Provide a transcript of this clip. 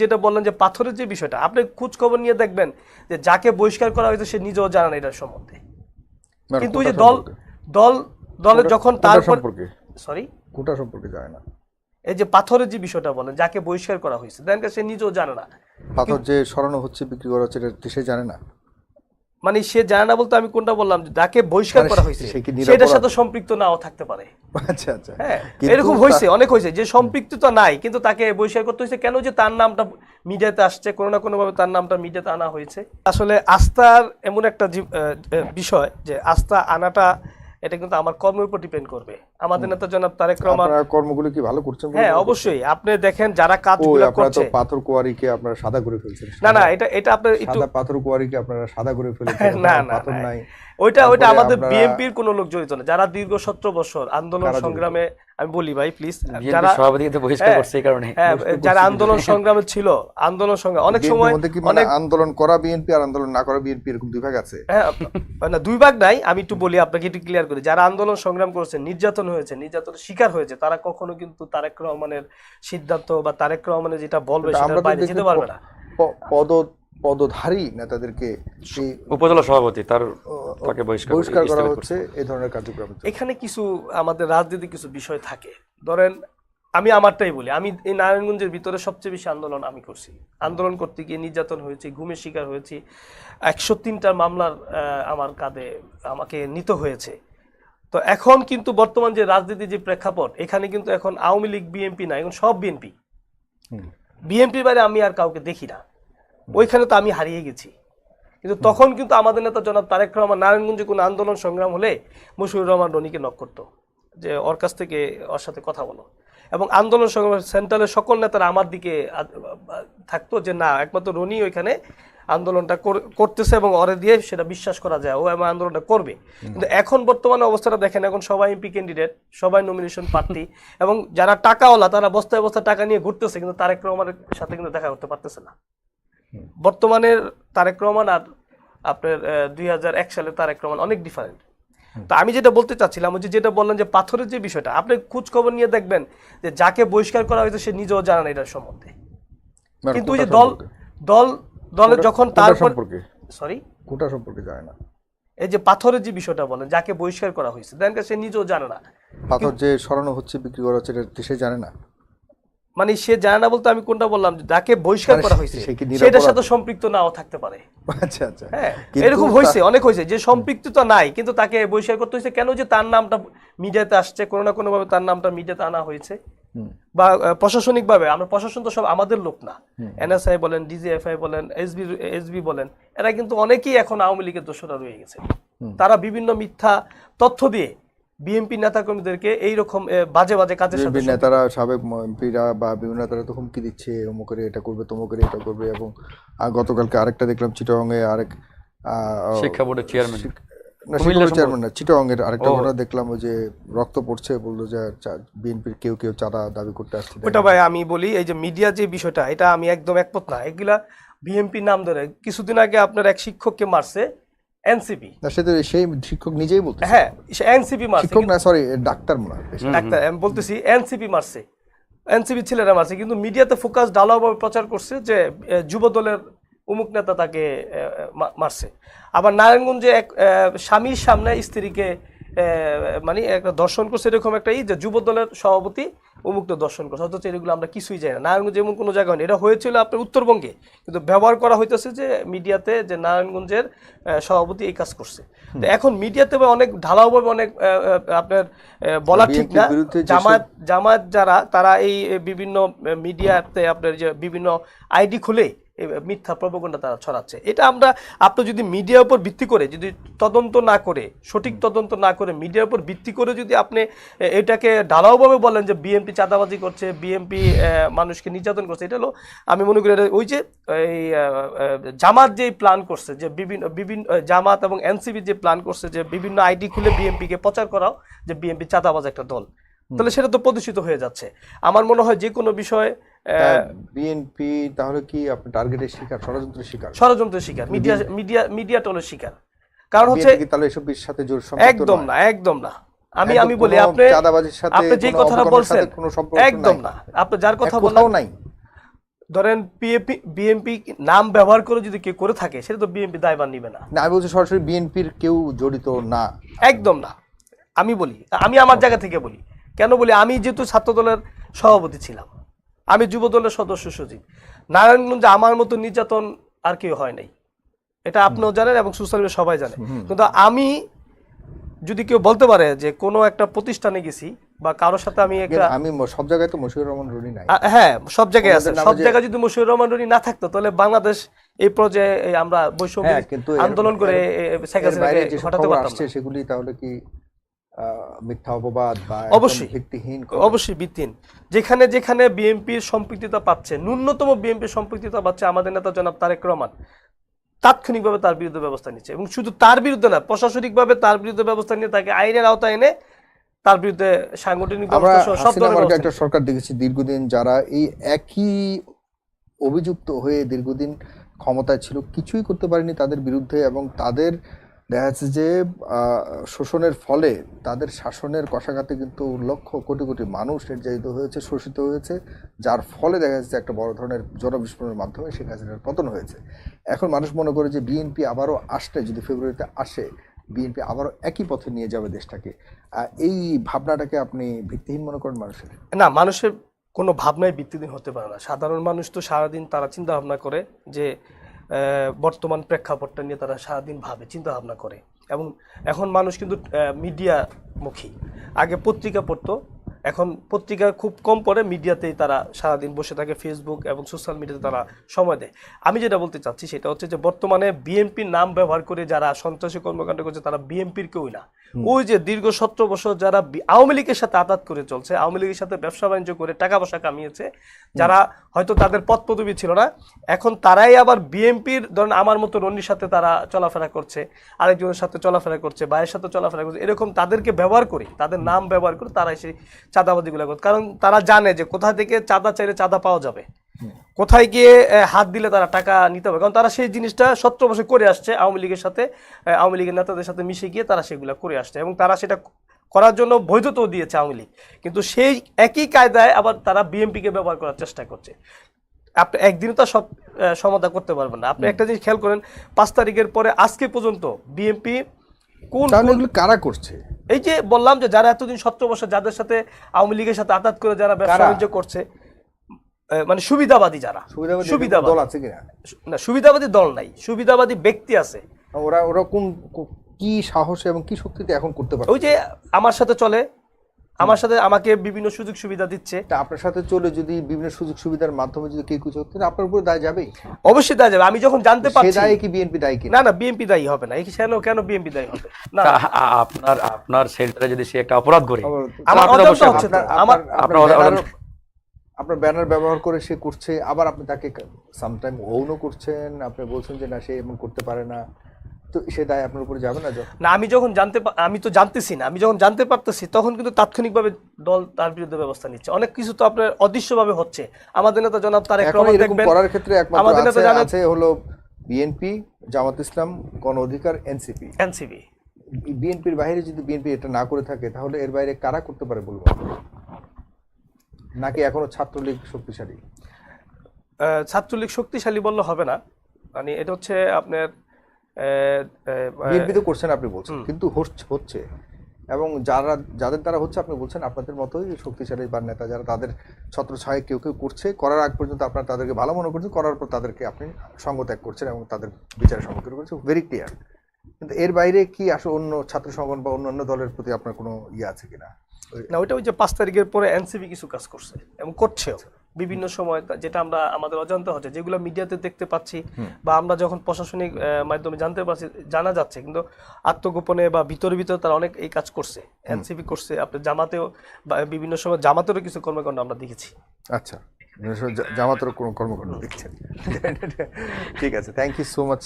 যেটা বললেন যে পাথরের যে বিষয়টা আপনি খোঁজ খবর নিয়ে দেখবেন যে যাকে বহিষ্কার করা হয়েছে সে নিজেও জানে না এটার সম্বন্ধে। কিন্তু ওই যে দল? দল দলে যখন তার সম্পর্কে। সরি কোটা সম্পর্কে জানে না। এই যে পাথরের যে বিষয়টা বলেন যাকে বহিষ্কার করা হয়েছে দেন সে নিজেও জানে না। পাথর যে সরানো হচ্ছে বিক্রি করা হচ্ছে এটা সে জানে না। মানে সে জানে না বলতে আমি কোনটা বললাম যাকে বহিষ্কার মানে করা হয়েছে সেটার সাথে সম্পৃক্ত নাও থাকতে পারে। আচ্ছা আচ্ছা। হ্যাঁ এরকম হয়েছে অনেক হয়েছে যে সম্পৃক্ততা নাই কিন্তু তাকে বহিষ্কার করতে হয়েছে কেন যে তার নামটা মিডিয়াতে আসছে কোনো না কোনোভাবে তার নামটা মিডিয়াতে আনা হয়েছে। আসলে আস্থার এমন একটা বিষয় যে আস্থা আনাটা এটা কিন্তু আমার কর্মের উপর ডিপেন্ড করবে। আমাদের নেতা জনাব তারেক রহমান আপনারা কর্মগুলো কি ভালো করছেন হ্যাঁ অবশ্যই। আপনি দেখেন যারা কাজগুলো আপনারা তো করছে। পাথর কুয়ারিকে আপনারা সাদা করে ফেলছেন। না না এটা এটা আপনার একটু সাদা পাথর কুয়ারিকে আপনারা সাদা করে ফেলেছেন। না, না, পাথর নাই। ওইটা ওইটা আমাদের বিএনপির কোনো লোক জড়িত না। যারা দীর্ঘ সতেরো বছর আন্দোলন সংগ্রামে আমি বলি ভাই প্লিজ যারা সভাপতি কিন্তু বহিষ্কার হ্যাঁ, করছে এই কারণে। হ্যাঁ যারা আন্দোলন সংগ্রামে ছিল আন্দোলন সংগ্রাম অনেক সময় মানে অনেক আন্দোলন করা বিএনপি আর আন্দোলন না করা বিএনপি এরকম দুই ভাগ আছে? হ্যাঁ না দুই ভাগ নাই। আমি একটু বলি আপনাকে একটু ক্লিয়ার করি। যারা আন্দোলন সংগ্রাম করেছে নির্যাতন হয়েছে নির্যাতনের শিকার হয়েছে তারা কখনো কিন্তু তারেক রহমানের সিদ্ধান্ত বা তারেক রহমানের যেটা বলবে তো বাইরে যেতে পারবে না। পদ পদধারী নেতাদেরকে উপজেলা সভাপতি তার তাকে বহিষ্কার করা হচ্ছে এই ধরনের কার্যক্রম এখানে কিছু আমাদের রাজনীতি কিছু বিষয় থাকে। ধরেন আমি আমারটাই বলি আমি এই নারায়ণগঞ্জের ভিতরে সবচেয়ে বেশি আন্দোলন আমি করছি। আন্দোলন করতে গিয়ে নির্যাতন হয়েছি ঘুমের শিকার হয়েছি একশো তিনটা মামলার আহ, আমার কাঁধে আমাকে নিতে হয়েছে। তো এখন কিন্তু বর্তমান যে রাজনীতির যে প্রেক্ষাপট এখানে কিন্তু এখন আওয়ামী লীগ বিএনপি না এখন সব বিএনপি। হুম। বিএনপির বাইরে আমি আর কাউকে দেখি না। ওইখানে তো আমি হারিয়ে গেছি। কিন্তু তখন কিন্তু আমাদের নেতা জনাব তারেক রহমান নারায়ণগঞ্জে কোনো আন্দোলন সংগ্রাম হলে মুশিউর রহমান রনিকে নক করতো যে ওর কাছ থেকে ওর সাথে কথা বলো। এবং আন্দোলন সংগ্রাম সেন্ট্রালের সকল নেতারা আমার দিকে থাকতো যে না একমাত্র রনি ওইখানে আন্দোলনটা করতেছে এবং অরে দিয়ে সেটা বিশ্বাস করা যায় ও এবং আন্দোলনটা করবে। কিন্তু এখন বর্তমানে অবস্থাটা দেখেন এখন সবাই এমপি ক্যান্ডিডেট সবাই নমিনেশন প্রার্থী এবং যারা টাকাওয়ালা তারা বস্তায় বস্তায় টাকা নিয়ে ঘুরতেছে কিন্তু তারেক রহমানের সাথে কিন্তু দেখা করতে পারতেছে না। বর্তমানের তারেক রহমান আর আপনার দুই সালে তারেক রহমান অনেক ডিফারেন্ট তো আমি যেটা বলতে চাচ্ছিলাম যে যেটা বললেন যে পাথরের যে বিষয়টা আপনি খোঁজ খবর নিয়ে দেখবেন যে যাকে বহিষ্কার করা হয়েছে সে নিজেও জানে না এটার সম্বন্ধে। কিন্তু ওই যে দল দল দলে যখন তার তারপর সম্পর্কে। সরি কোটা সম্পর্কে জানে না। এই যে পাথরের যে বিষয়টা বলেন যাকে বহিষ্কার করা হয়েছে দেন সে নিজেও জানে না। পাথর যে সরানো হচ্ছে বিক্রি করা হচ্ছে এটা সে জানে না? মানে সে জানে না বলতে আমি কোনটা বললাম যাকে বহিষ্কার মানে করা হয়েছে সেটার সাথে সম্পৃক্ত নাও থাকতে পারে। আচ্ছা আচ্ছা। হ্যাঁ এরকম হয়েছে অনেক হয়েছে যে সম্পৃক্ততা নাই কিন্তু তাকে বহিষ্কার করতে হয়েছে কেন যে তার নামটা মিডিয়াতে আসছে কোনো না কোনো ভাবে তার নামটা মিডিয়াতে আনা হয়েছে। বা প্রশাসনিক ভাবে আমরা প্রশাসন তো সব আমাদের লোক না। এনএসআই বলেন ডিজিএফআই বলেন এসবি এসবি বলেন এরা কিন্তু অনেকেই এখন আওয়ামী লীগের দোষরা রয়ে গেছে। তারা বিভিন্ন মিথ্যা তথ্য দিয়ে বিএনপি নেতাকর্মীদেরকে এইরকম আহ, বাজে বাজে কাজের সাথে বিএনপি নেতারা সাবেক এমপিরা বা বিভিন্ন নেতারা তো হুমকি দিচ্ছে অমুক করে এটা করবে তমুক করে এটা করবে এবং গতকালকে আরেকটা দেখলাম চিটাগাংয়ে আরেক শিক্ষা বোর্ডের চেয়ারম্যান শিক- না কুমিল্লা শিক্ষা চেয়ারম্যান না চিটাগাংয়ের আরেকটা ও। ঘটনা দেখলাম ওই যে রক্ত পড়ছে বলল যে বিএনপির কেউ কেউ চাঁদা দাবি করতে আসছে ওটা ভাই আমি বলি এই যে মিডিয়া যে বিষয়টা এটা আমি একদম একমত না। এগুলা বিএনপি নাম ধরে কিছুদিন আগে আপনার এক শিক্ষককে মারছে এনসিপি। সেটা সেই শিক্ষক নিজেই বলতে হ্যাঁ এনসিপি মারছে শিক্ষক না সরি ডাক্তার মনে ডাক্তার আমি বলতেছি এনসিপি মারছে। এনসিপি ছেলেরা মারছে কিন্তু মিডিয়াতে ফোকাস ঢালাওভাবে প্রচার করছে যে যুব দলের উমুক নেতা তাকে মারছে। আবার নারায়ণগঞ্জে এক স্বামীর সামনে স্ত্রীকে মানে একটা দর্শন করছে এরকম একটা ই যে যুব দলের সভাপতি উমুক্ত দর্শন করছে। অথচ এগুলো আমরা কিছুই জানি না। নারায়ণগঞ্জে এমন কোনো জায়গা নেই এটা হয়েছিল আপনার উত্তরবঙ্গে। কিন্তু ব্যবহার করা হইতেছে যে মিডিয়াতে যে নারায়ণগঞ্জের সভাপতি এই কাজ করছে। তো এখন মিডিয়াতে বা অনেক ঢালাওভাবে অনেক আপনার বলা ঠিক না। জামায়াত জামাত যারা তারা এই বিভিন্ন মিডিয়াতে আপনার যে বিভিন্ন আইডি খুলে এই মিথ্যা প্রবগণ্ডা তারা ছড়াচ্ছে। এটা আমরা আপনি যদি মিডিয়ার উপর ভিত্তি করে যদি তদন্ত না করে সঠিক তদন্ত না করে মিডিয়ার উপর ভিত্তি করে যদি আপনি এটাকে ঢালাওভাবে বলেন যে বিএনপি চাঁদাবাজি করছে বিএনপি মানুষকে নির্যাতন করছে এটা হলো আমি মনে করি এটা ওই যে এই জামাত যেই প্ল্যান করছে যে বিভিন্ন বিভিন্ন জামাত এবং এনসিবি যে প্ল্যান করছে যে বিভিন্ন আইডি খুলে বিএনপিকে প্রচার করাও যে বিএনপি চাঁদাবাজ একটা দল। তাহলে সেটা তো প্রদূষিত হয়ে যাচ্ছে। আমার মনে হয় যে কোনো বিষয়ে বিএনপি তাহলে কি আপনি টার্গেটের শিকার ষড়যন্ত্রের শিকার? ষড়যন্ত্রের শিকার মিডিয়া মিডিয়া মিডিয়া টলের শিকার। কারণ হচ্ছে তাহলে এসবের সাথে জোর সম্পর্ক একদম না একদম না। আমি আমি বলি আপনি চাঁদাবাজির সাথে আপনি যে কথাটা বলছেন কোনো সম্পর্ক একদম না। আপনি যার কথা বললেন নাই। ধরেন বিএনপি বিএনপি নাম ব্যবহার করে যদি কেউ করে থাকে সেটা তো বিএনপি দায়ভার নিবে না। না আমি বলছি সরাসরি বিএনপির কেউ জড়িত না। একদম না। আমি বলি আমি আমার জায়গা থেকে বলি। কেন বলি আমি যেহেতু ছাত্র দলের সভাপতি ছিলাম। আমি যুব দলের সদস্য সচিব। নারায়ণগঞ্জে আমার মতো নির্যাতন আর কেউ হয় নাই। এটা আপনিও জানেন এবং সোশ্যাল মিডিয়া সবাই জানে কিন্তু আমি যদি কেউ বলতে পারে যে কোনো একটা প্রতিষ্ঠানে গেছি বা কারোর সাথে আমি একটা আমি সব জায়গায় তো মশিউর রহমান রনি নাই। হ্যাঁ সব জায়গায় আছে। সব জায়গায় যদি মশিউর রহমান রনি না থাকতো তাহলে বাংলাদেশ এই পর্যায়ে আমরা বৈষম্য হ্যাঁ, আন্দোলন করে শেখ হাসিনাকে সেগুলি তাহলে কি মিথ্যা অপবাদ বা অবশ্যই। ভিত্তিহীন অবশ্যই ভিত্তিহীন। যেখানে যেখানে বিএনপির সম্পৃক্ততা পাচ্ছে ন্যূনতম বিএনপির সম্পৃক্ততা পাচ্ছে আমাদের নেতা জনাব তারেক রহমান। তাৎক্ষণিকভাবে তার বিরুদ্ধে ব্যবস্থা নিচ্ছে এবং শুধু তার বিরুদ্ধে না প্রশাসনিকভাবে তার বিরুদ্ধে ব্যবস্থা নিয়ে তাকে আইনের আওতায় এনে তার বিরুদ্ধে সাংগঠনিক আমরা একটা সরকার দেখেছি দীর্ঘদিন যারা এই একই অভিযুক্ত হয়ে দীর্ঘদিন ক্ষমতায় ছিল কিছুই করতে পারেনি তাদের বিরুদ্ধে এবং তাদের দেখা যাচ্ছে যে শোষণের ফলে তাদের শাসনের কষাঘাতে কিন্তু লক্ষ কোটি কোটি মানুষ নির্যাতিত হয়েছে, শোষিত হয়েছে, যার ফলে দেখা যাচ্ছে একটা বড় ধরনের জনবিস্ফোরণের মাধ্যমে শেখ হাসিনার পতন হয়েছে। এখন মানুষ মনে করে যে, বিএনপি আবারও আসলে যদি ফেব্রুয়ারিতে আসে, বিএনপি আবারও একই পথে নিয়ে যাবে দেশটাকে। এই ভাবনাটাকে আপনি ভিত্তিহীন মনে করেন মানুষের? না, মানুষের কোনো ভাবনায় ভিত্তিহীন হতে পারে না। সাধারণ মানুষ তো সারাদিন তারা চিন্তা ভাবনা করে যে বর্তমান প্রেক্ষাপটটা নিয়ে তারা সারাদিন ভাবে চিন্তা ভাবনা করে। এবং এখন মানুষ কিন্তু মিডিয়ামুখী। আগে পত্রিকা পড়তো এখন পত্রিকা খুব কম পড়ে মিডিয়াতেই তারা সারাদিন বসে থাকে ফেসবুক এবং সোশ্যাল মিডিয়াতে তারা সময় দেয়। আমি যেটা বলতে চাচ্ছি সেটা হচ্ছে যে বর্তমানে বিএনপির নাম ব্যবহার করে যারা সন্ত্রাসী কর্মকাণ্ড করছে তারা বিএনপির কেউই না। ওই যে দীর্ঘ সতেরো বছর যারা আওয়ামী লীগের সাথে আতাত করে চলছে আওয়ামী লীগের সাথে ব্যবসা বাণিজ্য করে টাকা পয়সা কামিয়েছে যারা হয়তো তাদের পদ পদবি ছিল না এখন তারাই আবার বিএনপির ধরেন আমার মতো রনির সাথে তারা চলাফেরা করছে আরেকজনের সাথে চলাফেরা করছে ভাইয়ের সাথে চলাফেরা করছে এরকম তাদেরকে ব্যবহার করে তাদের নাম ব্যবহার করে তারা সেই চাঁদাবাদিগুলো করছে কারণ তারা জানে যে কোথা থেকে চাঁদা চাইলে চাঁদা পাওয়া যাবে। কোথায় গিয়ে হাত দিলে তারা টাকা নিতে হবে। কারণ তারা সেই জিনিসটা সতেরো বছর করে আসছে আওয়ামী লীগের সাথে আওয়ামী লীগের নেতাদের সাথে মিশে গিয়ে তারা সেগুলো করে আসছে এবং তারা সেটা করার জন্য বৈধতাও দিয়েছে আওয়ামী লীগ। কিন্তু সেই একই কায়দায় আবার তারা বিএনপিকে ব্যবহার করার চেষ্টা করছে। আপনি একদিনে তো সব সমাধান করতে পারবেন না। আপনি একটা জিনিস খেয়াল করেন পাঁচ তারিখের পরে আজকে পর্যন্ত বিএনপি কোন কারা করছে? এই যে বললাম যে যারা এতদিন সত্তর বছর যাদের সাথে আওয়ামী লীগের সাথে আতাত করে যারা ব্যবসা বাণিজ্য করছে মানে সুবিধাবাদী যারা। সুবিধাবাদী সুবিধাবাদী। দল আছে কিনা? না সুবিধাবাদী দল নাই সুবিধাবাদী ব্যক্তি আছে। ওরা ওরা কোন কি সাহসে এবং কি শক্তিতে এখন করতে পারে ওই যে আমার সাথে চলে আমার সাথে আমাকে বিভিন্ন সুযোগ সুবিধা দিচ্ছে। আপনার সাথে চলে যদি বিভিন্ন সুযোগ সুবিধার মাধ্যমে যদি কেউ কিছু করতে আপনার উপরে দায় যাবে অবশ্যই দায় যাবে। আমি যখন জানতে সে পারছি দায় কি বিএনপি দায়ী কিনা? না না বিএনপি দায়ী হবে না। এই কেন কেন বিএনপি দায়ী হবে? না। আপনার আপনার সেন্টারে যদি সে একটা অপরাধ করে আমার অবশ্যই হচ্ছে। আমার আপনার- আপনার আপনার ব্যানার- ব্যবহার করে সে করছে আবার আপনি তাকে সামটাইম অউনও করছেন আপনি বলছেন যে না সে এমন করতে পারে না। তো সে দায় আপনার উপরে যাবে না না আমি যখন জানতে আমি তো জানতেছি না আমি যখন জানতে পারতেছি তখন কিন্তু তাৎক্ষণিকভাবে দল তার বিরুদ্ধে ব্যবস্থা নিচ্ছে। অনেক কিছু তো আপনার অদৃশ্যভাবে হচ্ছে। আমাদের নেতা জনাব তারেক এখন রহমান দেখবেন করার ক্ষেত্রে একমাত্র আমাদের নেতা আছে আছে হলো বিএনপি জামাত ইসলাম গণ অধিকার এনসিপি এনসিবি বিএনপির বাইরে যদি বিএনপি এটা না করে থাকে তাহলে এর বাইরে কারা করতে পারে বলব? নাকি এখনও ছাত্রলীগ শক্তিশালী? ছাত্রলীগ শক্তিশালী বললে হবে না। মানে এটা হচ্ছে আপনার আহ, আহ, বিএনপি তো করছেন আপনি বলছেন। কিন্তু হচ্ছে হচ্ছে। এবং যারা যাদের দ্বারা হচ্ছে আপনি বলছেন আপনাদের মতোই শক্তিশালী বা নেতা যারা তাদের ছত্র ছায় কেউ কেউ করছে করার আগ পর্যন্ত আপনারা তাদেরকে ভালো মনে করছেন করার পর তাদেরকে আপনি সঙ্গ ত্যাগ করছেন এবং তাদের বিচারের সম্মুখীন করছেন ভেরি ক্লিয়ার কিন্তু এর বাইরে কি আসলে অন্য ছাত্র সংগঠন বা অন্য অন্য দলের প্রতি আপনার কোনো ইয়ে আছে কিনা? না ওইটা ওই যে পাঁচ তারিখের পরে এনসিবি কিছু কাজ করছে এবং করছেও। বিভিন্ন সময় যেটা আমরা আমাদের অজান্তে হচ্ছে যেগুলো মিডিয়াতে দেখতে পাচ্ছি বা আমরা যখন প্রশাসনিক মাধ্যমে জানতে পারছি জানা যাচ্ছে কিন্তু আত্মগোপনে বা ভিতরে ভিতরে তারা অনেক এই কাজ করছে এনসিবি করছে আপনার জামাতেও বা বিভিন্ন সময় জামাতেরও কিছু কর্মকাণ্ড আমরা দেখেছি। আচ্ছা জামাতেরও কোনো কর্মকাণ্ড দেখছেন। ঠিক আছে থ্যাংক ইউ সো মাচ